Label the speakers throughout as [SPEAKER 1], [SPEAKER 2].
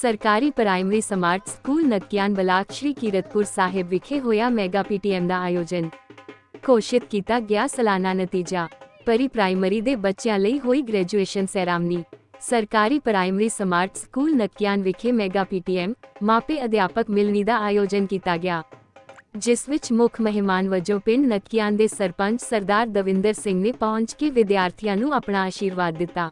[SPEAKER 1] ਸਰਕਾਰੀ primary smart school Nakian block Shri Kiratpur Sahib ਵਿਖੇ ਹੋਇਆ ਮੈਗਾ ਪੀਟੀਐਮ ਦਾ ਆਯੋਜਨ। ਘੋਸ਼ਿਤ ਕੀਤਾ ਗਿਆ ਸਾਲਾਨਾ ਨਤੀਜਾ। ਪਰੀ ਪ੍ਰਾਇਮਰੀ ਦੇ ਬੱਚਿਆਂ ਲਈ ਹੋਈ ਗ੍ਰੈਜੂਏਸ਼ਨ ਸੈਰਾਮਨੀ। ਸਰਕਾਰੀ ਪ੍ਰਾਇਮਰੀ ਸਮਾਰਟ ਸਕੂਲ ਨਕਿਆਨ ਵਿਖੇ ਮੈਗਾ ਪੀਟੀਐਮ, ਮਾਪੇ ਅਧਿਆਪਕ ਮਿਲਣੀ ਦਾ ਆਯੋਜਨ ਕੀਤਾ ਗਿਆ। ਜਿਸ ਵਿੱਚ ਮੁੱਖ ਮਹਿਮਾਨ ਵਜੋਂ ਪਿੰਡ ਨਕਿਆਨ ਦੇ ਸਰਪੰਚ ਸਰਦਾਰ ਦਵਿੰਦਰ ਸਿੰਘ ਨੇ ਪਹੁੰਚ ਕੇ ਵਿਦਿਆਰਥੀਆਂ ਨੂੰ ਆਪਣਾ ਆਸ਼ੀਰਵਾਦ ਦਿੱਤਾ।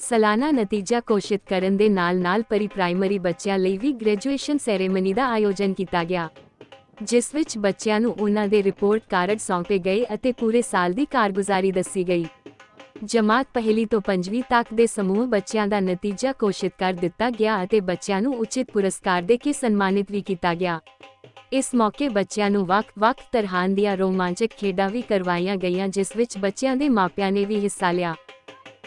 [SPEAKER 1] ਸਾਲਾਨਾ ਨਤੀਜਾ ਘੋਸ਼ਿਤ ਕਰਨ ਦੇ ਨਾਲ-ਨਾਲ ਪਰੀ ਪ੍ਰਾਇਮਰੀ ਬੱਚਿਆਂ ਲਈ ਵੀ ਗ੍ਰੈਜੂਏਸ਼ਨ ਸੈਰੇਮਨੀ ਦਾ ਆਯੋਜਨ ਕੀਤਾ ਗਿਆ, ਜਿਸ ਵਿੱਚ ਬੱਚਿਆਂ ਨੂੰ ਉਹਨਾਂ ਦੇ ਰਿਪੋਰਟ ਕਾਰਡ ਸੌਂਪੇ ਗਏ ਅਤੇ ਪੂਰੇ ਸਾਲ ਦੀ ਕਾਰਗੁਜ਼ਾਰੀ ਦੱਸੀ ਗਈ। ਜਮਾਤ ਪਹਿਲੀ ਤੋਂ ਪੰਜਵੀਂ ਤੱਕ ਦੇ ਸਮੂਹ ਬੱਚਿਆਂ ਦਾ ਨਤੀਜਾ ਘੋਸ਼ਿਤ ਕਰ ਦਿੱਤਾ ਗਿਆ ਅਤੇ ਬੱਚਿਆਂ ਨੂੰ ਉਚਿਤ ਪੁਰਸਕਾਰ ਦੇ ਕੇ ਸਨਮਾਨਿਤ ਵੀ ਕੀਤਾ ਗਿਆ। ਇਸ ਮੌਕੇ ਬੱਚਿਆਂ ਨੂੰ ਵੱਖ-ਵੱਖ ਤਰ੍ਹਾਂ ਦੀਆਂ ਰੋਮਾਂਚਕ ਖੇਡਾਂ ਵੀ ਕਰਵਾਈਆਂ ਗਈਆਂ, ਜਿਸ ਵਿੱਚ ਬੱਚਿਆਂ ਦੇ ਮਾਪਿਆਂ ਨੇ ਵੀ ਹਿੱਸਾ ਲਿਆ।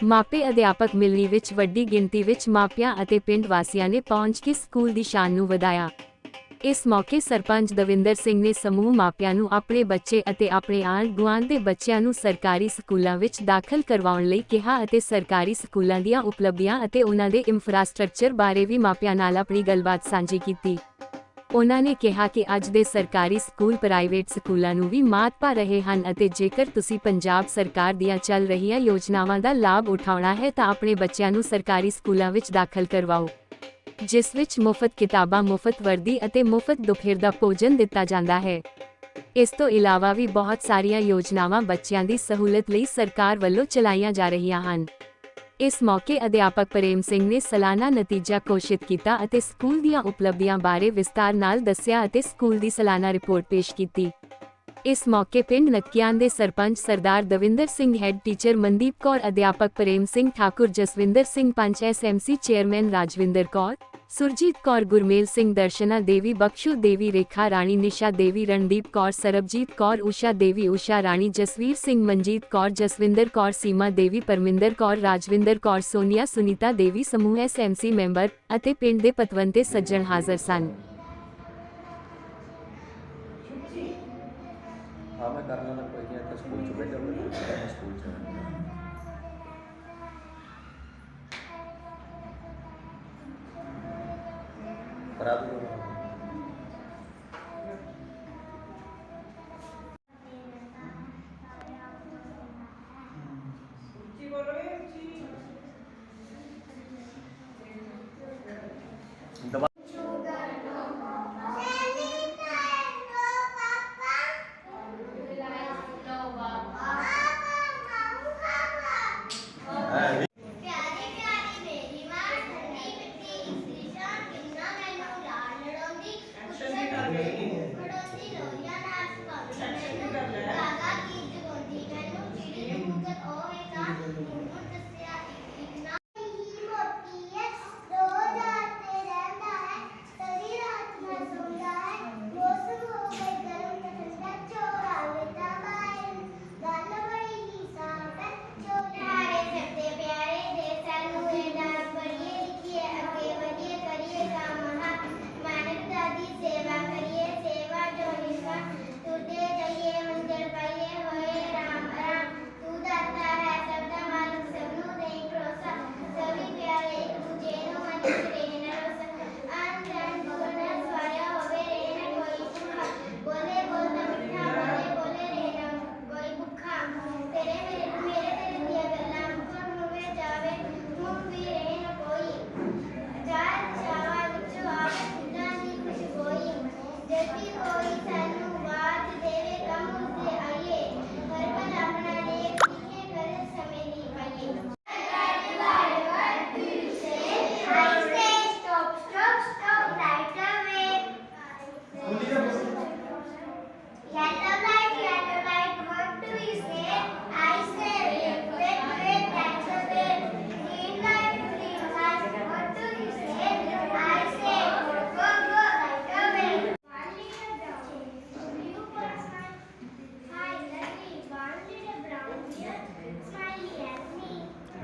[SPEAKER 1] ਮਾਪੇ ਅਧਿਆਪਕ ਮਿਲਣੀ ਵਿੱਚ ਵੱਡੀ ਗਿਣਤੀ ਵਿੱਚ ਮਾਪਿਆਂ ਅਤੇ ਪਿੰਡ ਵਾਸੀਆਂ ਨੇ ਪਹੁੰਚ ਕੇ ਸਕੂਲ ਦੀ ਸ਼ਾਨ ਨੂੰ ਵਧਾਇਆ। ਇਸ ਮੌਕੇ ਸਰਪੰਚ ਦਵਿੰਦਰ ਸਿੰਘ ਨੇ ਸਮੂਹ ਮਾਪਿਆਂ ਨੂੰ ਆਪਣੇ ਬੱਚੇ ਅਤੇ ਆਪਣੇ ਆਂਢ ਗੁਆਂਢ ਦੇ ਬੱਚਿਆਂ ਨੂੰ ਸਰਕਾਰੀ ਸਕੂਲਾਂ ਵਿੱਚ ਦਾਖਲ ਕਰਵਾਉਣ ਲਈ ਕਿਹਾ ਅਤੇ ਸਰਕਾਰੀ ਸਕੂਲਾਂ ਦੀਆਂ ਉਪਲਬਧੀਆਂ ਅਤੇ ਉਹਨਾਂ ਦੇ ਇਨਫਰਾਸਟ੍ਰਕਚਰ ਬਾਰੇ ਵੀ ਮਾਪਿਆਂ ਨਾਲ ਆਪਣੀ ਗੱਲਬਾਤ ਸਾਂਝੀ ਕੀਤੀ। ਉਹਨਾਂ ਨੇ ਕਿਹਾ ਕਿ ਅੱਜ ਦੇ ਸਰਕਾਰੀ ਸਕੂਲ ਪ੍ਰਾਈਵੇਟ ਸਕੂਲਾਂ ਨੂੰ ਵੀ ਮਾਤ ਪਾ ਰਹੇ ਹਨ ਅਤੇ ਜੇਕਰ ਤੁਸੀਂ ਪੰਜਾਬ ਸਰਕਾਰ ਦੀਆਂ ਚੱਲ ਰਹੀਆਂ ਯੋਜਨਾਵਾਂ ਦਾ ਲਾਭ ਉਠਾਉਣਾ ਹੈ ਤਾਂ ਆਪਣੇ ਬੱਚਿਆਂ ਨੂੰ ਸਰਕਾਰੀ ਸਕੂਲਾਂ ਵਿੱਚ ਦਾਖਲ ਕਰਵਾਓ, ਜਿਸ ਵਿੱਚ ਮੁਫਤ ਕਿਤਾਬਾਂ, ਮੁਫਤ ਵਰਦੀ ਅਤੇ ਮੁਫਤ ਦੁਪਹਿਰ ਦਾ ਭੋਜਨ ਦਿੱਤਾ ਜਾਂਦਾ ਹੈ। ਇਸ ਤੋਂ ਇਲਾਵਾ ਵੀ ਬਹੁਤ ਸਾਰੀਆਂ ਯੋਜਨਾਵਾਂ ਬੱਚਿਆਂ ਦੀ ਸਹੂਲਤ ਲਈ ਸਰਕਾਰ ਵੱਲੋਂ ਚਲਾਈਆਂ ਜਾ ਰਹੀਆਂ ਹਨ। ਇਸ ਮੌਕੇ ਅਧਿਆਪਕ ਪ੍ਰੇਮ ਸਿੰਘ ਨੇ ਸਾਲਾਨਾ ਨਤੀਜਾ ਘੋਸ਼ਿਤ ਕੀਤਾ ਅਤੇ ਸਕੂਲ ਦੀਆਂ ਉਪਲਬਧੀਆਂ ਬਾਰੇ ਵਿਸਤਾਰ ਨਾਲ ਦੱਸਿਆ ਅਤੇ ਸਕੂਲ ਦੀ ਸਾਲਾਨਾ ਰਿਪੋਰਟ ਪੇਸ਼ ਕੀਤੀ। ਇਸ ਮੌਕੇ ਪਿੰਡ ਨਕਿਆਨ ਦੇ ਸਰਪੰਚ ਸਰਦਾਰ ਦਵਿੰਦਰ ਸਿੰਘ ਹੈੱਡ ਟੀਚਰ ਮਨਦੀਪ ਕੌਰ, ਅਧਿਆਪਕ ਪ੍ਰੇਮ ਸਿੰਘ ਠਾਕੁਰ, ਜਸਵਿੰਦਰ ਸਿੰਘ ਪੰਚ ਐਸਐਮਸੀ ਚੇਅਰਮੈਨ ਰਾਜਵਿੰਦਰ ਕੌਰ ਸੁਰਜੀਤ ਕੌਰ, ਗੁਰਮੇਲ ਸਿੰਘ ਦਰਸ਼ਨਾ ਦੇਵੀ, ਬਖਸ਼ੂ ਦੇਵੀ, ਰੇਖਾ ਰਾਣੀ, ਨਿਸ਼ਾ ਦੇਵੀ, ਰਣਦੀਪ ਕੌਰ, ਸਰਬਜੀਤ ਕੌਰ, ਊਸ਼ਾ ਦੇਵੀ, ਊਸ਼ਾ ਰਾਣੀ, ਜਸਵੀਰ ਸਿੰਘ, ਮਨਜੀਤ ਕੌਰ, ਜਸਵਿੰਦਰ ਕੌਰ, ਸੀਮਾ ਦੇਵੀ, ਪਰਮਿੰਦਰ ਕੌਰ, ਰਾਜਵਿੰਦਰ ਕੌਰ, ਸੋਨੀਆ, ਸੁਨੀਤਾ ਦੇਵੀ, ਸਮੂਹ ਐਸਐਮਸੀ ਮੈਂਬਰ ਅਤੇ ਪਿੰਡ ਦੇ ਪਤਵੰਤੇ ਸੱਜਣ ਹਾਜ਼ਰ ਸਨ।
[SPEAKER 2] ਹਾਂ, ਮੈਂ ਕਰ ਲੈਣਾ ਕੋਈ ਨਹੀਂ ਸਕੂਲ ਚ ਭੇਜੋ ਸਕੂਲ ਚ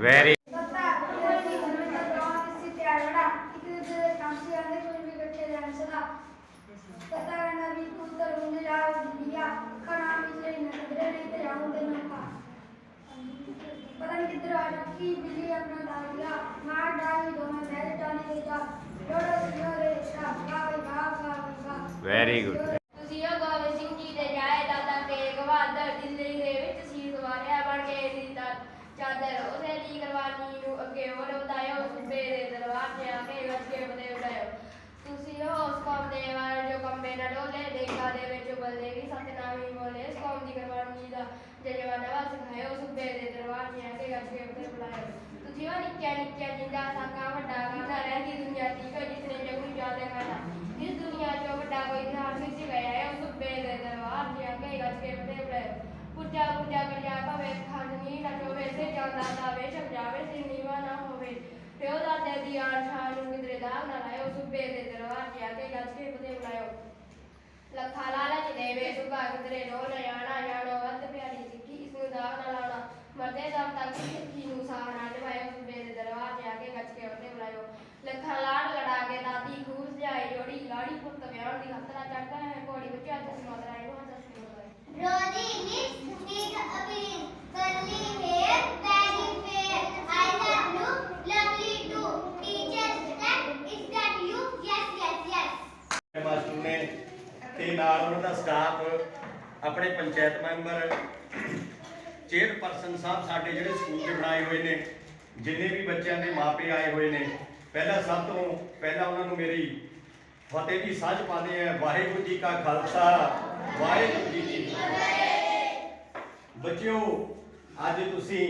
[SPEAKER 2] ਵੈਰੀ
[SPEAKER 3] ਪਤਾ ਕੋਈ ਨਹੀਂ ਹੁੰਦਾ ਤਾਂ ਸੀ ਤਿਆਰ ਬੜਾ ਇੱਕ ਦੂਜੇ ਦੇ ਕੰਮ ਸੀ ਆਂਦੇ ਕੋਈ ਵੀ ਇਕੱਠੇ ਰਹਿਣ ਸਦਾ ਪਤਾ ਕਰਨਾ ਵੀ ਪੁੱਤਰ ਹੁੰਦੇ ਜਾ ਲਿਆ ਖਾਣਾ ਵੀ ਲਈ ਨਾ ਕਦਰੇ ਨਹੀਂ ਤੇ ਆਉਂਦੇ ਨਾ ਖਾ ਪਤਾ ਨਹੀਂ ਕਿੱਧਰ ਆ ਰੱਖੀ ਬਿੱਲੀ ਆਪਣਾ ਦਾਗ ਲਿਆ ਮਾਰ ਡਾਲੀ ਦੋਵੇਂ ਬੈਠ ਟਾਣੀ ਦੇ ਜਾ ਵਾਹ ਬਈ ਵਾਹ ਵਾਹ ਬਈ ਵਾਹ
[SPEAKER 4] ਵੈਰੀ ਗੁੱਡ
[SPEAKER 5] ਤੁਸੀਂ ਉਹ ਗੋਬਿੰਦ ਸਿੰਘ ਜੀ ਦੇ ਜਾਏ ਦਾਦਾ ਤੇਗ ਬਹਾਦਰ ਦਿੱਲੀ ਦੇ ਵਿੱਚ ਸ਼ਹੀਦ ਵਾਰਿਆ ਬਣ ਕੇ ਦੀ ਦਾ ਚਾਦਰ ਉਸੇ ਦੀ ਕੁਰਬਾਨੀ ਨੂੰ ਅੱਗੇ ਹੋਰ ਵਧਾਇਓ ਸੂਬੇ ਦੇ ਦਰਬਾਰ 'ਚ ਆ ਕੇ ਗੱਜੇ ਬਦੇ ਉਡਾਇਓ ਤੁਸੀਂ ਉਹ ਉਸ ਕੌਮ ਦੇ ਵਾਰ ਜੋ ਕੰਬੇ ਨਾ ਡੋਲੇ ਦੇਖਾ ਦੇ ਵਿੱਚ ਬਲਦੇ ਵੀ ਸਤਨਾਮੀ ਬੋਲੇ ਇਸ ਕੌਮ ਦੀ ਕੁਰਬਾਨੀ ਦਾ ਜਜਵਾ ਨਵਾ ਸਿਖਾਇਓ ਸੂਬੇ ਦੇ ਦਰਬਾਰ 'ਚ ਆ ਕੇ ਗੱਜੇ ਬਦੇ ਉਡਾਇਓ ਤੁਸੀਂ ਉਹ ਨਿੱਕਿਆ ਨਿੱਕਿਆ ਜਿੰਦਾ ਸਾਕਾ ਵੱਡਾ ਕਰਦਾ ਰਹਿੰਦੀ ਦੁਨੀਆ ਦੀ ਕੋ ਜਿਸਨੇ ਜਗੂ ਯਾਦ ਕਰਦਾ ਇਸ ਦੁਨੀਆ 'ਚੋਂ ਵੱਡਾ ਕੋਈ ਇਤਿਹਾਸ ਵਿੱਚ ਗਿਆ ਹੈ ਉਸ ਸੂਬੇ ਦੇ ਦਰਬਾਰ 'ਚ ਆ ਕੇ ਗੱਜੇ ਬਦੇ ਉਡਾਇਓ ਪੁੱਜਾ ਪੁੱਜਾ ਕਰਿਆ ਭਵੇ ਖੰਡਨੀ ਨਾ ਚੋਵੇ ਸੇ ਜਾਂਦਾ ਦਾਵੇ ਸਮਝਾਵੇ ਸੇ ਨੀਵਾ ਨਾ ਹੋਵੇ। ਪਿਓ ਦਾਦੇ ਦੀ ਆਣ ਸ਼ਾਨ ਨੂੰ ਕਿਧਰੇ ਦਾਗ ਨਾ ਲਾਇਓ ਸੂਬੇ ਦੇ ਦਰਬਾਰ 'ਚ ਆ ਕੇ ਗੱਜੇ ਬਦੇ ਉਡਾਇਓ ਲੱਖਾ ਲਾਲਚ ਦੇਵੇ ਸੁਭਾ ਕਿਧਰੇ ਰੋ ਨਾ ਆਣਾ ਜਾਣੋ ਵੱਧ ਪਿਆਰੀ ਸਿੱਖੀ, ਇਸ ਨੂੰ ਦਾਗ ਨਾ ਲਾਉਣਾ। ਮਰਦੇ ਦਮ ਤੱਕ ਸਿੱਖੀ ਨੂੰ ਸਾਹ ਨਾ ਨਿਭਾਇਓ ਸੂਬੇ ਦੇ ਦਰਬਾਰ ਆ ਕੇ ਗੱਜ ਕੇ ਉਹਦੇ ਬੁਲਾਇਓ ਲੱਖਾਂ ਲਾੜ ਲੜਾ ਕੇ ਦਾਦੀ ਖੂਸ ਜਾਏ ਜੋੜੀ ਲਾੜੀ ਪੁੱਤ ਵਿਆਹਣ ਦੀ ਹੱਥਰਾ ਚੜਦਾ ਹੈ ਘੋੜੀ ਵਿੱਚ ਅੱਜ ਸਮਦਰਾ ਇਹਨੂੰ ਹੱਥ ਸਮਦਰਾ
[SPEAKER 6] Rodi lips big appealing, curly hair, very fair. I love you, lovely too. Teachers, that is that you? Yes, yes, yes.
[SPEAKER 7] Master ਨੇ ਤੇ ਨਾਲ ਉਹਨਾਂ ਦਾ ਸਟਾਫ ਆਪਣੇ ਪੰਚਾਇਤ ਮੈਂਬਰ ਚੇਅਰਪਰਸਨ ਸਾਹਿਬ ਸਾਡੇ ਜਿਹੜੇ ਸਕੂਲ ਦੇ ਬਣਾਏ ਹੋਏ ਨੇ, ਜਿੰਨੇ ਵੀ ਬੱਚਿਆਂ ਦੇ ਮਾਪੇ ਆਏ ਹੋਏ ਨੇ, ਪਹਿਲਾਂ ਸਭ ਤੋਂ ਪਹਿਲਾਂ ਉਹਨਾਂ ਨੂੰ ਮੇਰੀ ਫਤਿਹ ਦੀ ਸਾਂਝ ਪਾਉਂਦੇ ਆ, ਵਾਹਿਗੁਰੂ ਜੀ ਕਾ ਖਾਲਸਾ, ਵਾਹਿਗੁਰੂ ਜੀ ਕੀ ਫਤਿਹ। ਬੱਚਿਓ, ਅੱਜ ਤੁਸੀਂ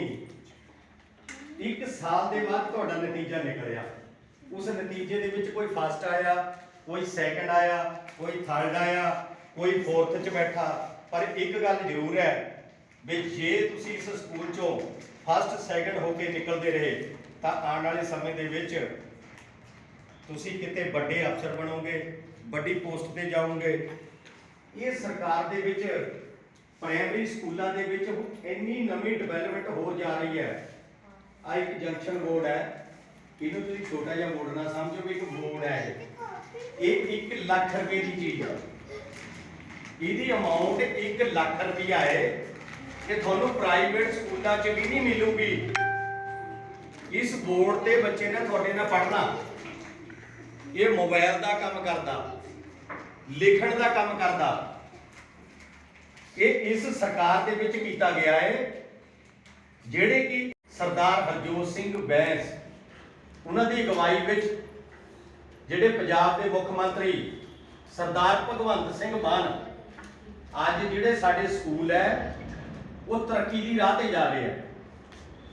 [SPEAKER 7] ਇੱਕ ਸਾਲ ਦੇ ਬਾਅਦ ਤੁਹਾਡਾ ਨਤੀਜਾ ਨਿਕਲਿਆ। ਉਸ ਨਤੀਜੇ ਦੇ ਵਿੱਚ ਕੋਈ ਫਸਟ ਆਇਆ, ਕੋਈ ਸੈਕੰਡ ਆਇਆ, ਕੋਈ ਥਰਡ ਆਇਆ, ਕੋਈ ਫੋਰਥ ਚ ਬੈਠਾ, ਪਰ ਇੱਕ ਗੱਲ ਜ਼ਰੂਰ ਹੈ ਵੀ ਜੇ ਤੁਸੀਂ ਇਸ ਸਕੂਲ ਚੋਂ ਫਸਟ ਸੈਕੰਡ ਹੋ ਕੇ ਨਿਕਲਦੇ ਰਹੇ, ਤਾਂ ਆਉਣ ਵਾਲੇ ਸਮੇਂ ਦੇ ਵਿੱਚ ਤੁਸੀਂ ਕਿਤੇ ਵੱਡੇ ਅਫਸਰ ਬਣੋਗੇ, ਵੱਡੀ ਪੋਸਟ ਤੇ ਜਾਓਗੇ। ਇਹ ਸਰਕਾਰ ਦੇ ਵਿੱਚ ਪ੍ਰਾਇਮਰੀ ਸਕੂਲਾਂ ਦੇ ਵਿੱਚ ਇੰਨੀ ਨਵੀਂ ਡਿਵੈਲਪਮੈਂਟ ਹੋ ਜਾ ਰਹੀ ਹੈ। ਆ ਇੱਕ ਜੰਕਸ਼ਨ ਬੋਰਡ ਹੈ। ਇਹਨੂੰ ਤੁਸੀਂ ਛੋਟਾ ਜਿਹਾ ਬੋਰਡ ਨਾ ਸਮਝੋ ਵੀ ਇੱਕ ਬੋਰਡ ਹੈ ਇਹ। ਇਹ 1 ਲੱਖ ਰੁਪਏ ਦੀ ਚੀਜ਼ ਹੈ। ਇਹਦੀ ਅਮਾਉਂਟ 1 ਲੱਖ ਰੁਪਇਆ ਹੈ। ਇਹ ਤੁਹਾਨੂੰ ਪ੍ਰਾਈਵੇਟ ਸਕੂਲਾਂ 'ਚ ਵੀ ਨਹੀਂ ਮਿਲੂਗੀ। ਇਸ ਬੋਰਡ ਤੇ ਬੱਚੇ ਨੇ ਤੁਹਾਡੇ ਨਾਲ ਪੜ੍ਹਨਾ। ਇਹ ਮੋਬਾਈਲ ਦਾ ਕੰਮ ਕਰਦਾ, ਲਿਖਣ ਦਾ ਕੰਮ ਕਰਦਾ। ਇਹ ਇਸ ਸਰਕਾਰ ਦੇ ਵਿੱਚ ਕੀਤਾ ਗਿਆ ਹੈ, ਜਿਹੜੇ ਕਿ ਸਰਦਾਰ ਹਰਜੋਤ ਸਿੰਘ ਬੈਂਸ, ਉਹਨਾਂ ਦੀ ਅਗਵਾਈ ਵਿੱਚ ਜਿਹੜੇ ਪੰਜਾਬ ਦੇ ਮੁੱਖ ਮੰਤਰੀ ਸਰਦਾਰ ਭਗਵੰਤ ਸਿੰਘ ਮਾਨ ਅੱਜ ਜਿਹੜੇ ਸਾਡੇ ਸਕੂਲ ਹੈ ਉਹ ਤਰੱਕੀ ਦੀ ਰਾਹ ਤੇ ਜਾ ਰਹੇ ਆ।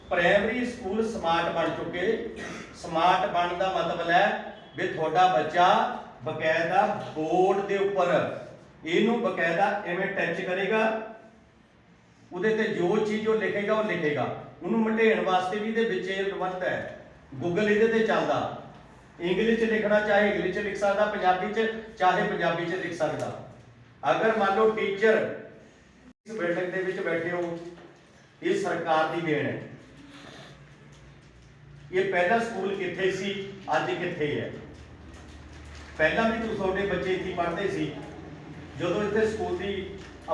[SPEAKER 7] ਪ੍ਰਾਇਮਰੀ ਸਕੂਲ ਸਮਾਰਟ ਬਣ ਚੁੱਕੇ। ਸਮਾਰਟ ਬਣ ਦਾ ਮਤਲਬ ਹੈ ਵੀ ਤੁਹਾਡਾ ਬੱਚਾ ਬਕਾਇਦਾ ਬੋਰਡ ਦੇ ਉੱਪਰ ਇਹਨੂੰ ਬਕਾਇਦਾ ਐਵੇਂ ਟੱਚ ਕਰੇਗਾ। ਉਹਦੇ ਤੇ ਜੋ ਚੀਜ਼ ਉਹ ਲਿਖੇਗਾ ਉਹ ਲਿਖੇਗਾ। ਉਹਨੂੰ ਮਟੇਣ ਵਾਸਤੇ ਵੀ ਇਹਦੇ ਵਿੱਚ ਇਹ ਪ੍ਰਬੰਧ ਹੈ। ਗੂਗਲ ਇਹਦੇ ਤੇ ਚੱਲਦਾ। ਇੰਗਲਿਸ਼ ਚ ਲਿਖਣਾ ਚਾਹੇ ਇੰਗਲਿਸ਼ ਚ ਲਿਖ ਸਕਦਾ, ਪੰਜਾਬੀ ਚ, ਚਾਹੇ ਪੰਜਾਬੀ ਚ ਲਿਖ ਸਕਦਾ। ਅਗਰ ਮੰਨ ਲਓ ਟੀਚਰ ਇਸ ਬਿਲਡਿੰਗ ਦੇ ਵਿੱਚ ਬੈਠੇ ਹੋ, ਇਹ ਸਰਕਾਰ ਦੀ ਦੇਣ ਹੈ। ਇਹ ਪਹਿਲਾ ਸਕੂਲ ਕਿੱਥੇ ਸੀ, ਅੱਜ ਕਿੱਥੇ ਹੈ? ਪਹਿਲਾਂ ਵੀ ਤੁਹਾਡੇ ਬੱਚੇ ਇੱਥੇ ਪੜ੍ਹਦੇ ਸੀ। ਜਦੋਂ ਇੱਥੇ ਸਕੂਲ ਦੀ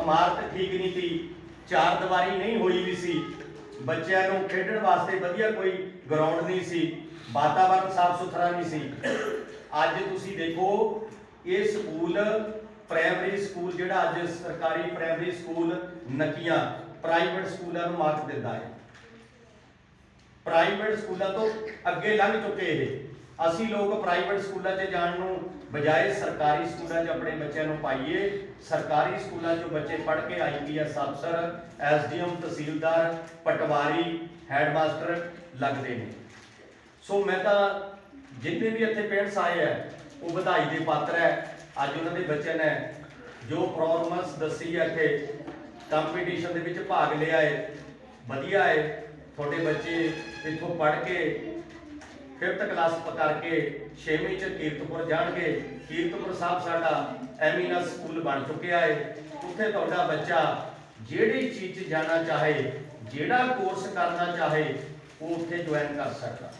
[SPEAKER 7] ਇਮਾਰਤ ਠੀਕ ਨਹੀਂ ਸੀ, ਚਾਰ ਦੀਵਾਰੀ ਨਹੀਂ ਹੋਈ ਵੀ ਸੀ, ਬੱਚਿਆਂ ਨੂੰ ਖੇਡਣ ਵਾਸਤੇ ਵਧੀਆ ਕੋਈ ਗਰਾਊਂਡ ਨਹੀਂ ਸੀ ਵਾਤਾਵਰਣ ਸਾਫ਼ ਸੁਥਰਾ ਨਹੀਂ ਸੀ। ਅੱਜ ਤੁਸੀਂ ਦੇਖੋ, ਇਹ ਸਕੂਲ ਪ੍ਰਾਇਮਰੀ ਸਕੂਲ ਜਿਹੜਾ ਅੱਜ ਸਰਕਾਰੀ ਪ੍ਰਾਇਮਰੀ ਸਕੂਲ ਨਕੀਆਂ, ਪ੍ਰਾਈਵੇਟ ਸਕੂਲਾਂ ਨੂੰ ਮਾਤ ਦਿੰਦਾ ਹੈ। ਪ੍ਰਾਈਵੇਟ ਸਕੂਲਾਂ ਤੋਂ ਅੱਗੇ ਲੰਘ ਚੁੱਕੇ ਇਹ। ਅਸੀਂ ਲੋਕ ਪ੍ਰਾਈਵੇਟ ਸਕੂਲਾਂ 'ਚ ਜਾਣ ਨੂੰ ਬਜਾਏ ਸਰਕਾਰੀ ਸਕੂਲਾਂ 'ਚ ਆਪਣੇ ਬੱਚਿਆਂ ਨੂੰ ਪਾਈਏ। ਸਰਕਾਰੀ ਸਕੂਲਾਂ 'ਚੋਂ ਬੱਚੇ ਪੜ੍ਹ ਕੇ ਆਈਪੀਐਸ ਅਫਸਰ, ਐਸਡੀਐਮ, ਤਹਿਸੀਲਦਾਰ, ਪਟਵਾਰੀ, ਹੈਡਮਾਸਟਰ ਲੱਗਦੇ ਨੇ। ਸੋ ਮੈਂ ਤਾਂ ਜਿੰਨੇ ਵੀ ਇੱਥੇ ਪੇਰੈਂਟਸ ਆਏ ਆ ਉਹ ਵਧਾਈ ਦੇ ਪਾਤਰ ਹੈ। ਅੱਜ ਉਹਨਾਂ ਦੇ ਬੱਚਿਆਂ ਨੇ ਜੋ ਪਰਫਾਰਮੈਂਸ ਦੱਸੀ ਹੈ ਇੱਥੇ ਕੰਪੀਟੀਸ਼ਨ ਦੇ ਵਿੱਚ ਭਾਗ ਲਿਆ ਹੈ ਵਧੀਆ ਹੈ ਤੁਹਾਡੇ ਬੱਚੇ ਇੱਥੋਂ ਪੜ੍ਹ ਕੇ 5th ਕਲਾਸ ਕਰਕੇ 6ਵੀਂ ਚ ਕੀਰਤਪੁਰ ਜਾਣਗੇ। ਕੀਰਤਪੁਰ ਸਾਹਿਬ ਸਾਡਾ ਐਮੀਨਸ ਸਕੂਲ ਬਣ ਚੁੱਕਿਆ ਹੈ ਉੱਥੇ ਤੁਹਾਡਾ ਬੱਚਾ ਜਿਹੜੀ ਚੀਜ਼ 'ਚ ਜਾਣਾ ਚਾਹੇ, ਜਿਹੜਾ ਕੋਰਸ ਕਰਨਾ ਚਾਹੇ, ਉਹ ਉੱਥੇ ਜੁਆਇਨ ਕਰ ਸਕਦਾ।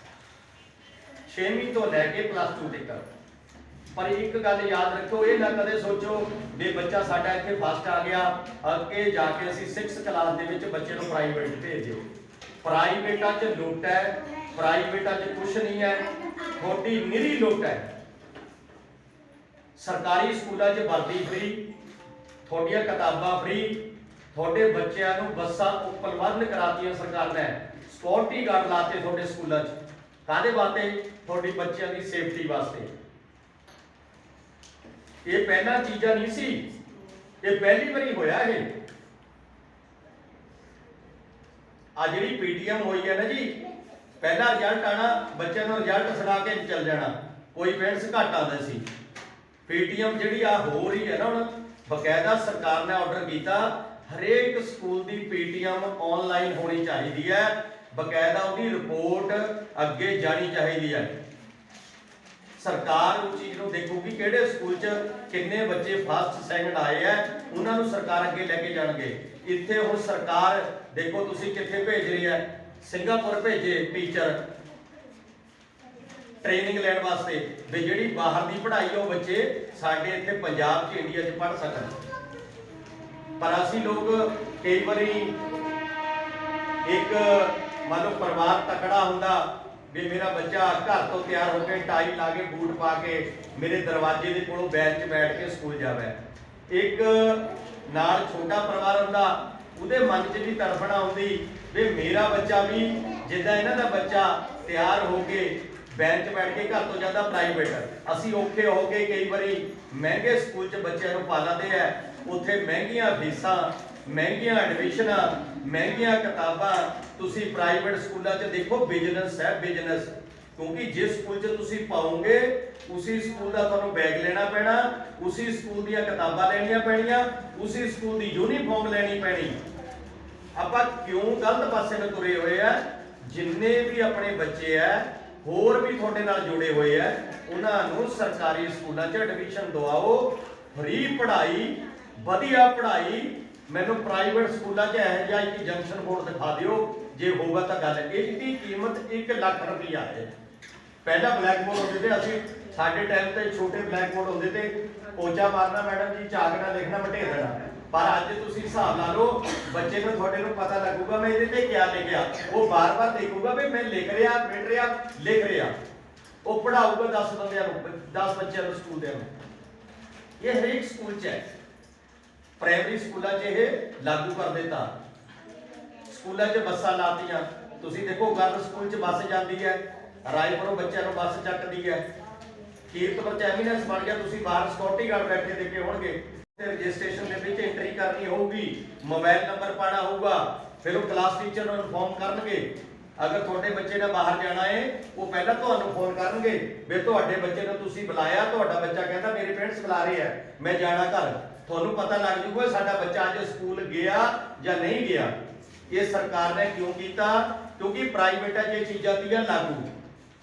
[SPEAKER 7] 6ਵੀਂ ਤੋਂ ਲੈ ਕੇ ਪਲੱਸ 2 ਤੱਕ। ਪਰ ਇੱਕ ਗੱਲ ਯਾਦ ਰੱਖੋ, ਇਹ ਨਾ ਕਦੇ ਸੋਚੋ ਵੀ ਬੱਚਾ ਸਾਡਾ ਇੱਥੇ ਫਸਟ ਆ ਗਿਆ। ਅੱਗੇ ਜਾ ਕੇ ਅਸੀਂ 6th ਕਲਾਸ ਦੇ ਵਿੱਚ ਬੱਚੇ ਨੂੰ ਪ੍ਰਾਈਵੇਟ ਭੇਜਿਓ। ਪ੍ਰਾਈਵੇਟਾਂ 'ਚ ਲੁੱਟ ਹੈ ਪ੍ਰਾਈਵੇਟਾਂ 'ਚ ਕੁਝ ਨਹੀਂ ਹੈ, ਤੁਹਾਡੀ ਨਿਰੀ ਲੁੱਟ ਹੈ। ਸਰਕਾਰੀ ਸਕੂਲਾਂ 'ਚ ਵਰਦੀ ਫ੍ਰੀ ਤੁਹਾਡੀਆਂ ਕਿਤਾਬਾਂ ਫ੍ਰੀ ਤੁਹਾਡੇ ਬੱਚਿਆਂ ਨੂੰ ਬੱਸਾਂ ਉਪਲਬਧ ਕਰਾਤੀਆਂ ਸਰਕਾਰ ਨੇ। ਸਕਿਉਰਟੀ ਗਾਰਡ ਲਾਤੇ ਤੁਹਾਡੇ ਸਕੂਲਾਂ 'ਚ। ਕਾਹਦੇ ਵਾਸਤੇ? ਤੁਹਾਡੀ ਬੱਚਿਆਂ ਦੀ ਸੇਫਟੀ ਵਾਸਤੇ। ਇਹ ਪਹਿਲਾਂ ਚੀਜ਼ਾਂ ਨਹੀਂ ਸੀ, ਇਹ ਪਹਿਲੀ ਵਾਰੀ ਹੋਇਆ ਇਹ। ਆ ਜਿਹੜੀ ਪੀਟੀਐਮ ਹੋਈ ਹੈ ਨਾ ਜੀ, ਪਹਿਲਾ ਰਿਜ਼ਲਟ ਆਣਾ, ਬੱਚਿਆਂ ਨੂੰ ਰਿਜ਼ਲਟ ਸੁਣਾ ਕੇ ਚੱਲ ਜਾਣਾ, ਕੋਈ ਪੈਰੈਂਟਸ ਘੱਟ ਆਉਂਦੇ ਸੀ। ਪੀਟੀਐਮ ਜਿਹੜੀ ਆ ਹੋ ਰਹੀ ਹੈ ਨਾ ਹੁਣ, ਬਕਾਇਦਾ ਸਰਕਾਰ ਨੇ ਆਰਡਰ ਕੀਤਾ, ਹਰੇਕ ਸਕੂਲ ਦੀ ਪੀਟੀਐਮ ਆਨਲਾਈਨ ਹੋਣੀ ਚਾਹੀਦੀ ਹੈ, ਬਕਾਇਦਾ ਉਹਦੀ ਰਿਪੋਰਟ ਅੱਗੇ ਜਾਣੀ ਚਾਹੀਦੀ ਹੈ। ਸਰਕਾਰ ਉਸ ਚੀਜ਼ ਨੂੰ ਦੇਖੂਗੀ ਕਿਹੜੇ ਸਕੂਲ 'ਚ ਕਿੰਨੇ ਬੱਚੇ ਫਸਟ ਸੈਕੰਡ ਆਏ ਆ, ਉਹਨਾਂ ਨੂੰ ਸਰਕਾਰ ਅੱਗੇ ਲੈ ਕੇ ਜਾਣਗੇ। ਇੱਥੇ ਹੁਣ ਸਰਕਾਰ, ਦੇਖੋ ਤੁਸੀਂ ਕਿੱਥੇ ਭੇਜ ਰਹੀ ਹੈ। ਸਿੰਗਾਪੁਰ ਭੇਜੇ ਟੀਚਰ ਟ੍ਰੇਨਿੰਗ ਲੈਣ ਵਾਸਤੇ ਵੀ ਜਿਹੜੀ ਬਾਹਰ ਦੀ ਪੜ੍ਹਾਈ ਉਹ ਬੱਚੇ ਸਾਡੇ ਇੱਥੇ ਪੰਜਾਬ 'ਚ ਇੰਡੀਆ 'ਚ ਪੜ੍ਹ ਸਕਣ। ਪਰ ਅਸੀਂ ਲੋਕ ਕਈ ਵਾਰੀ ਇੱਕ ਮੰਨ ਲਓ ਪਰਿਵਾਰ ਤਕੜਾ ਹੁੰਦਾ ਵੀ ਮੇਰਾ ਬੱਚਾ ਘਰ ਤੋਂ ਤਿਆਰ ਹੋ ਕੇ ਟਾਈ ਲਾ ਕੇ ਬੂਟ ਪਾ ਕੇ ਮੇਰੇ ਦਰਵਾਜ਼ੇ ਦੇ ਕੋਲੋਂ ਬੈਂਚ 'ਚ ਬੈਠ ਕੇ ਸਕੂਲ ਜਾਵੇ। ਇੱਕ ਨਾਲ ਛੋਟਾ ਪਰਿਵਾਰ ਹੁੰਦਾ, ਉਹਦੇ ਮਨ 'ਚ ਵੀ ਤੜਫਣਾ ਆਉਂਦੀ ਵੀ ਮੇਰਾ ਬੱਚਾ ਵੀ ਜਿੱਦਾਂ ਇਹਨਾਂ ਦਾ ਬੱਚਾ ਤਿਆਰ ਹੋ ਕੇ ਬੈਂਚ ਬੈਠ ਕੇ ਘਰ ਤੋਂ ਜਾਂਦਾ ਪ੍ਰਾਈਵੇਟ। ਅਸੀਂ ਔਖੇ ਹੋ ਕੇ ਕਈ ਵਾਰੀ ਮਹਿੰਗੇ ਸਕੂਲ 'ਚ ਬੱਚਿਆਂ ਨੂੰ ਪਾਲਾਂਦੇ ਆ, ਉੱਥੇ ਮਹਿੰਗੀਆਂ ਫੀਸਾਂ ਮਹਿੰਗੀਆਂ ਐਡਮਿਸ਼ਨਾਂ ਮਹਿੰਗੀਆਂ ਕਿਤਾਬਾਂ, ਤੁਸੀਂ ਪ੍ਰਾਈਵੇਟ ਸਕੂਲਾਂ 'ਚ ਦੇਖੋ ਬਿਜ਼ਨਸ ਹੈ ਬਿਜ਼ਨਸ ਕਿਉਂਕਿ ਜਿਸ ਸਕੂਲ 'ਚ ਤੁਸੀਂ ਪਾਉਂਗੇ ਉਸੇ ਸਕੂਲ ਦਾ ਤੁਹਾਨੂੰ ਬੈਗ ਲੈਣਾ ਪੈਣਾ, ਉਸੇ ਸਕੂਲ ਦੀਆਂ ਕਿਤਾਬਾਂ ਲੈਣੀਆਂ ਪੈਣੀਆਂ, ਉਸੇ ਸਕੂਲ ਦੀ ਯੂਨੀਫਾਰਮ ਲੈਣੀ ਪੈਣੀ। ਆਪਾਂ ਕਿਉਂ ਗਲਤ ਪਾਸੇ ਨੂੰ ਤੁਰੇ ਹੋਏ ਆ? ਜਿੰਨੇ ਵੀ ਆਪਣੇ ਬੱਚੇ ਆ, ਹੋਰ ਵੀ ਤੁਹਾਡੇ ਨਾਲ ਜੁੜੇ ਹੋਏ ਆ, ਉਹਨਾਂ ਨੂੰ ਸਰਕਾਰੀ ਸਕੂਲਾਂ 'ਚ ਐਡਮਿਸ਼ਨ ਦਿਵਾਓ। ਫ੍ਰੀ ਪੜ੍ਹਾਈ, ਵਧੀਆ ਪੜ੍ਹਾਈ ਮੈਨੂੰ ਪ੍ਰਾਈਵੇਟ ਸਕੂਲਾਂ 'ਚ ਇਹੋ ਜਿਹਾ ਇੱਕ ਜੰਕਸ਼ਨ ਬੋਰਡ ਦਿਖਾ ਦਿਓ। ਜੇ ਹੋਊਗਾ ਤਾਂ ਗੱਲ ਇਹਦੀ ਕੀਮਤ 1 ਲੱਖ ਰੁਪਈਆ ਹੈ। ਪਹਿਲਾਂ ਬਲੈਕ ਬੋਰਡ ਹੁੰਦੇ ਤੇ ਅਸੀਂ ਸਾਡੇ ਟਾਈਮ ਤੇ ਛੋਟੇ ਬਲੈਕ ਬੋਰਡ ਹੁੰਦੇ ਤੇ ਪੋਚਾ ਮਾਰਨਾ ਮੈਡਮ ਜੀ ਚਾਕ ਨਾਲ ਲਿਖਣਾ ਮਟੇ ਦੇਣਾ। ਪਰ ਅੱਜ ਤੁਸੀਂ ਹਿਸਾਬ ਲਾ ਲਓ, ਬੱਚੇ ਨੂੰ ਤੁਹਾਡੇ ਨੂੰ ਪਤਾ ਲੱਗੂਗਾ ਮੈਂ ਇਹਦੇ ਤੇ ਕੀ ਲਿਖਿਆ। ਉਹ ਬਾਰ-ਬਾਰ ਦੇਖੂਗਾ ਵੀ ਮੈਂ ਲਿਖ ਰਿਹਾ, ਮਿਟ ਰਿਹਾ, ਲਿਖ ਰਿਹਾ। ਉਹ ਪੜਾਊਗਾ 10 ਬੰਦਿਆਂ ਨੂੰ 10 ਬੱਚਿਆਂ ਨੂੰ, ਸਕੂਲ ਦੇ ਨੂੰ। ਇਹ ਹਰੇਕ ਸਕੂਲ 'ਚ ਹੈ। ਪ੍ਰਾਇਮਰੀ ਸਕੂਲਾਂ 'ਚ ਇਹ ਲਾਗੂ ਕਰ ਦਿੱਤਾ। ਸਕੂਲਾਂ 'ਚ ਬੱਸਾਂ ਲਾਤੀਆਂ। ਤੁਸੀਂ ਦੇਖੋ, ਗਰਲ ਸਕੂਲ 'ਚ ਬੱਸ ਜਾਂਦੀ ਹੈ, ਰਾਏਪੁਰੋਂ ਬੱਚਿਆਂ ਨੂੰ ਬੱਸ ਚੱਕਦੀ ਹੈ। ਕੀਰਤਪੁਰ ਚ ਐਮੀਨੈਂਸ ਬਣ ਗਿਆ? ਤੁਸੀਂ ਬਾਹਰ ਸਕਿਉਰਟੀ ਗਾਰਡ ਬੈਠੇ ਦੇਖੇ ਹੋਣਗੇ। ਤੇ ਰਜਿਸਟ੍ਰੇਸ਼ਨ ਦੇ ਵਿੱਚ ਐਂਟਰੀ ਕਰਨੀ ਹੋਊਗੀ। ਮੋਬਾਈਲ ਨੰਬਰ ਪਾਣਾ ਹੋਊਗਾ। ਫਿਰ ਉਹ ਕਲਾਸ ਟੀਚਰ ਨੂੰ ਇਨਫੋਰਮ ਕਰਨਗੇ। ਅਗਰ ਤੁਹਾਡੇ ਬੱਚੇ ਨੇ ਬਾਹਰ ਜਾਣਾ ਹੈ, ਉਹ ਪਹਿਲਾਂ ਤੁਹਾਨੂੰ ਫੋਨ ਕਰਨਗੇ। ਵੀ ਤੁਹਾਡੇ ਬੱਚੇ ਨੂੰ ਤੁਸੀਂ ਬੁਲਾਇਆ, ਤੁਹਾਡਾ ਬੱਚਾ ਕਹਿੰਦਾ, ਮੇਰੇ ਪੇਰੈਂਟਸ ਬੁਲਾ ਰਹੇ ਆ। ਮੈਂ ਜਾਣਾ ਘਰ। ਤੁਹਾਨੂੰ ਪਤਾ ਲੱਗ ਜੂਗਾ ਸਾਡਾ ਬੱਚਾ ਅੱਜ ਸਕੂਲ ਗਿਆ ਜਾਂ ਨਹੀਂ ਗਿਆ। ਇਹ ਸਰਕਾਰ ਨੇ ਕਿਉਂ ਕੀਤਾ? ਕਿਉਂਕਿ ਪ੍ਰਾਈਵੇਟਾਂ 'ਚ ਇਹ ਚੀਜ਼ਾਂ ਦੀਆਂ ਲਾਗੂ।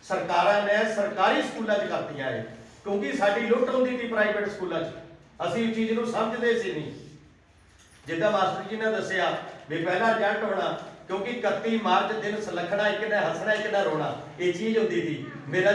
[SPEAKER 7] ਸਰਕਾਰਾਂ ਨੇ ਸਰਕਾਰੀ ਸਕੂਲਾਂ 'ਚ ਕਰਤੀਆਂ ਇਹ। ਕਿਉਂਕਿ ਸਾਡੀ ਲੁੱਟ ਹੁੰਦੀ ਸੀ ਪ੍ਰਾਈਵੇਟ ਸਕੂਲਾਂ 'ਚ। ਅਸੀਂ ਇਸ ਚੀਜ਼ ਨੂੰ ਸਮਝਦੇ ਸੀ ਨਹੀਂ। ਜਿੱਦਾਂ ਮਾਸਟਰ ਜੀ ਨੇ ਦੱਸਿਆ ਵੀ ਪਹਿਲਾ ਰਿਜ਼ਲਟ ਹੋਣਾ, ਕਿਉਂਕਿ 31 ਮਾਰਚ ਦਿਨ ਸੁਲੱਖਣਾ, ਇੱਕ ਨੇ ਹੱਸਣਾ, ਇੱਕ ਨੇ ਰੋਣਾ, ਇਹ ਚੀਜ਼ ਹੁੰਦੀ ਸੀ। ਮੇਰਾ,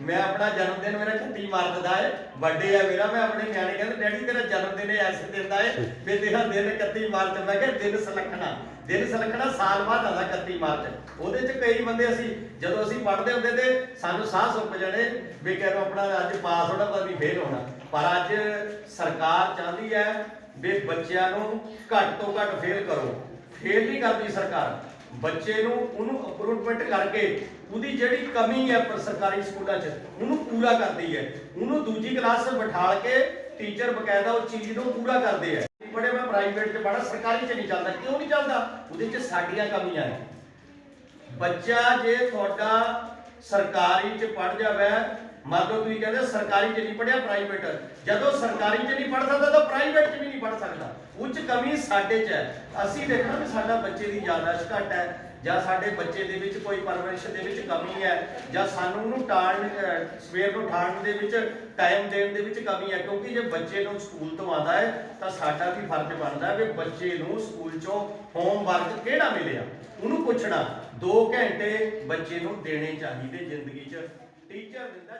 [SPEAKER 7] ਮੈਂ ਆਪਣਾ ਜਨਮ ਦਿਨ ਮੇਰਾ 31 ਮਾਰਚ ਦਾ ਹੈ ਬਰਥਡੇ ਹੈ ਮੇਰਾ, ਮੈਂ ਆਪਣੇ ਨਿਆਣੇ ਕਹਿੰਦੇ, ਡੈਡੀ, ਤੇਰਾ ਜਨਮ ਦਿਨ ਐਸੇ ਦਿਨ ਦਾ ਹੈ ਵੀ ਤੇਰਾ ਦਿਨ 31 ਮਾਰਚ, ਮੈਂ ਕਿਹਾ ਦਿਨ ਸੁਲੱਖਣਾ। ਦਿਨ ਸੁਲੱਖਣਾ ਸਾਲ ਬਾਅਦ ਆਉਂਦਾ 31 ਮਾਰਚ। ਉਹਦੇ ਚ ਕਈ ਬੰਦੇ ਅਸੀਂ, ਜਦੋਂ ਅਸੀਂ ਪੜ੍ਹਦੇ ਹੁੰਦੇ ਤੇ ਸਾਨੂੰ ਸਾਹ ਸੁੱਕ ਜਾਣੇ, ਵੀ ਕਹਿੰਦੇ ਆਪਣਾ ਅੱਜ ਪਾਸ ਹੋਣਾ ਪਰ ਨਹੀਂ ਫੇਲ ਹੋਣਾ। ਪਰ ਅੱਜ ਸਰਕਾਰ ਚਾਹੁੰਦੀ ਹੈ ਵੀ ਬੱਚਿਆਂ ਨੂੰ ਘੱਟ ਤੋਂ ਘੱਟ ਫੇਲ ਕਰੋ। ਫੇਲ ਨਹੀਂ ਕਰਦੀ ਸਰਕਾਰ। ਬੱਚੇ ਨੂੰ ਉਹਨੂੰ ਅਪਰੂਵਮੈਂਟ ਕਰਕੇ ਉਹਦੀ ਜਿਹੜੀ ਕਮੀ ਹੈ ਪਰ ਸਰਕਾਰੀ ਸਕੂਲਾਂ 'ਚ, ਉਹਨੂੰ ਪੂਰਾ ਕਰਦੀ ਹੈ। ਉਹਨੂੰ ਦੂਜੀ ਕਲਾਸ 'ਚ ਬਿਠਾਲ ਕੇ ਟੀਚਰ ਬਕਾਇਦਾ ਉਹ ਚੀਜ਼ ਨੂੰ ਪੂਰਾ ਕਰਦੇ ਹੈ। ਬੜੇ ਮੈਂ ਪ੍ਰਾਈਵੇਟ 'ਚ ਪੜ੍ਹਾ ਸਰਕਾਰੀ 'ਚ ਨਹੀਂ ਚੱਲਦਾ। ਕਿਉਂ ਨਹੀਂ ਚੱਲਦਾ? ਉਹਦੇ 'ਚ ਸਾਡੀਆਂ ਕਮੀਆਂ ਨੇ। ਬੱਚਾ ਜੇ ਤੁਹਾਡਾ ਸਰਕਾਰੀ 'ਚ ਪੜ ਜਾਵੇ ਮੰਨ ਲਓ ਤੁਸੀਂ ਕਹਿੰਦੇ ਸਰਕਾਰੀ 'ਚ ਨਹੀਂ ਪੜਿਆ ਪ੍ਰਾਈਵੇਟ ਜਦੋਂ ਸਰਕਾਰੀ 'ਚ ਨਹੀਂ ਪੜ ਸਕਦਾ ਤਾਂ ਪ੍ਰਾਈਵੇਟ 'ਚ ਵੀ ਨਹੀਂ ਪੜ ਸਕਦਾ। ਉੱਚ ਕਮੀ ਸਾਡੇ 'ਚ ਹੈ। ਅਸੀਂ ਦੇਖਣਾ ਵੀ ਸਾਡਾ ਬੱਚੇ ਦੀ ਯਾਦਾਸ਼ਤ ਘੱਟ ਹੈ, ਜਾਂ ਸਾਡੇ ਬੱਚੇ ਦੇ ਵਿੱਚ ਕੋਈ ਪਰਵਰਿਸ਼ ਦੇ ਵਿੱਚ ਕਮੀ ਹੈ, ਜਾਂ ਸਾਨੂੰ ਉਹਨੂੰ ਟਾਲਣ ਸਵੇਰ ਨੂੰ ਉਠਾਉਣ ਦੇ ਵਿੱਚ ਟਾਈਮ ਦੇਣ ਦੇ ਵਿੱਚ ਕਮੀ ਹੈ। ਕਿਉਂਕਿ ਜੇ ਬੱਚੇ ਨੂੰ ਸਕੂਲ ਤੋਂ ਆਉਂਦਾ ਹੈ, ਤਾਂ ਸਾਡਾ ਵੀ ਫਰਜ਼ ਬਣਦਾ ਹੈ ਵੀ ਬੱਚੇ ਨੂੰ ਸਕੂਲ 'ਚੋਂ ਹੋਮਵਰਕ ਕਿਹੜਾ ਮਿਲਿਆ? ਉਹਨੂੰ ਪੁੱਛਣਾ। 2 ਘੰਟੇ ਬੱਚੇ ਨੂੰ ਦੇਣੇ ਚਾਹੀਦੇ ਜ਼ਿੰਦਗੀ 'ਚ। ਟੀਚਰ ਦਿੰਦਾ